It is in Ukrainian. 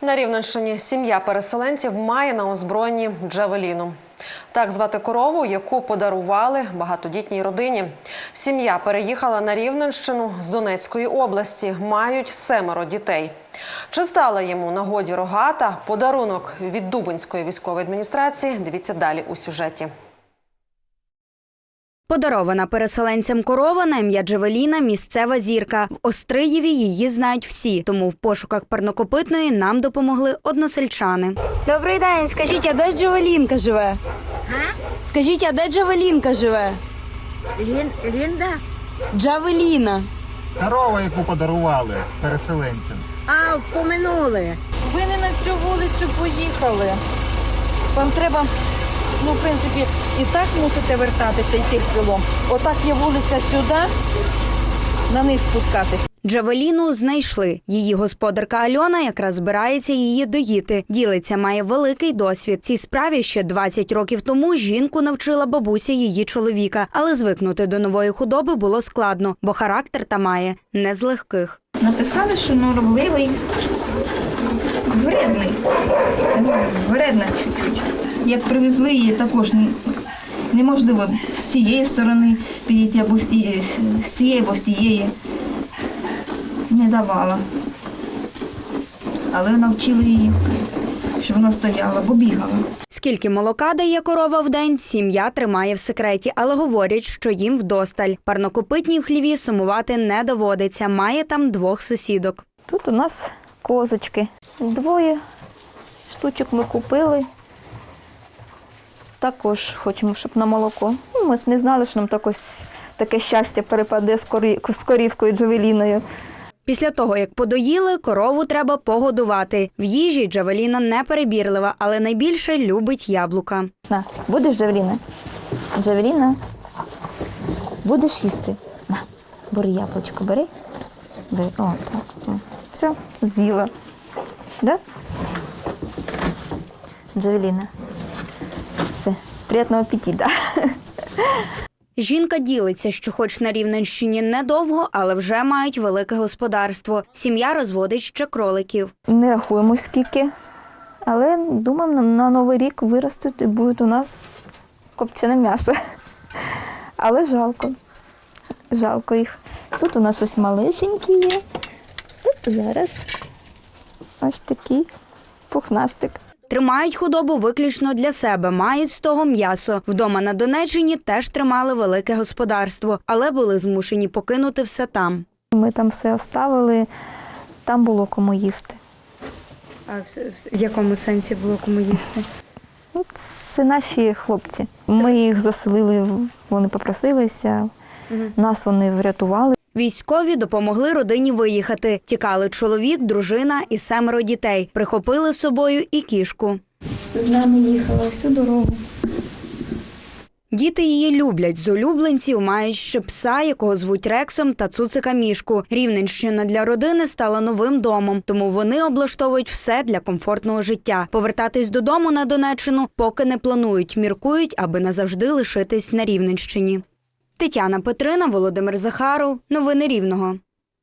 На Рівненщині сім'я переселенців має на озброєнні Джавеліну. Так звати корову, яку подарували багатодітній родині. Сім'я переїхала на Рівненщину з Донецької області. Мають семеро дітей. Чи стала йому нагоді рогата? Подарунок від Дубинської військової адміністрації. Дивіться далі у сюжеті. Подарована переселенцям корова на ім'я Джевеліна місцева зірка. В Остриєві її знають всі, тому в пошуках парнокопитної нам допомогли односельчани. Добрий день, скажіть, а де Джавелінка живе? Скажіть, а де Джавелінка живе? Лін, Лінда? Джавеліна. Корова, яку подарували переселенцям. А, поминули. Ви не на цю вулицю поїхали. Вам треба, ну, в принципі, і так мусите вертатися, йти в село. Отак є вулиця сюди, на низ спускатись. Джавеліну знайшли. Її господарка Альона якраз збирається її доїти. Ділиться, має великий досвід. Цій справі ще 20 років тому жінку навчила бабуся її чоловіка, але звикнути до нової худоби було складно, бо характер та має не з легких. Написали, що норовливий, вредний. Вредна чуть-чуть. Як привезли її, також неможливо з цієї сторони підійти, або з цієї, або з тієї. Не давала. Але навчили її, щоб вона стояла, бо бігала. Скільки молока дає корова в день, сім'я тримає в секреті, але говорять, що їм вдосталь. Парнокопитній в хліві сумувати не доводиться. Має там двох сусідок. Тут у нас козочки. Двоє штучок ми купили. Також хочемо, щоб на молоко. Ну, ми ж не знали, що нам так ось таке щастя перепаде з, корі... з корівкою Джавеліною. Після того, як подоїли, корову треба погодувати. В їжі Джавеліна не перебірлива, але найбільше любить яблука. На, будеш Джавеліна? Джавеліна, будеш їсти? На, бери яблучко, бери. Бери. О, так. Все, з'їла. Да? Джавеліна. Все, приятного апетита. Жінка ділиться, що хоч на Рівненщині недовго, але вже мають велике господарство. Сім'я розводить ще кроликів. Не рахуємо скільки, але думаємо, на- на Новий рік виростуть і буде у нас копчене м'ясо. Але жалко. Жалко їх. Тут у нас ось малесенькі є. Тут зараз ось такий пухнастик. Тримають худобу виключно для себе, мають з того м'ясо. Вдома на Донеччині теж тримали велике господарство, але були змушені покинути все там. Ми там все оставили, там було кому їсти. А в якому сенсі було кому їсти? Ну, Це наші хлопці. Ми їх заселили, вони попросилися, нас вони врятували. Військові допомогли родині виїхати. Тікали чоловік, дружина і семеро дітей. Прихопили з собою і кішку. З нами їхала всю дорогу. Діти її люблять. З улюбленців мають ще пса, якого звуть Рексом, та цуцика мішку. Рівненщина для родини стала новим домом, тому вони облаштовують все для комфортного життя. Повертатись додому на Донеччину поки не планують. Міркують, аби назавжди лишитись на Рівненщині. Тетяна Петрина, Володимир Захаров. Новини Рівного.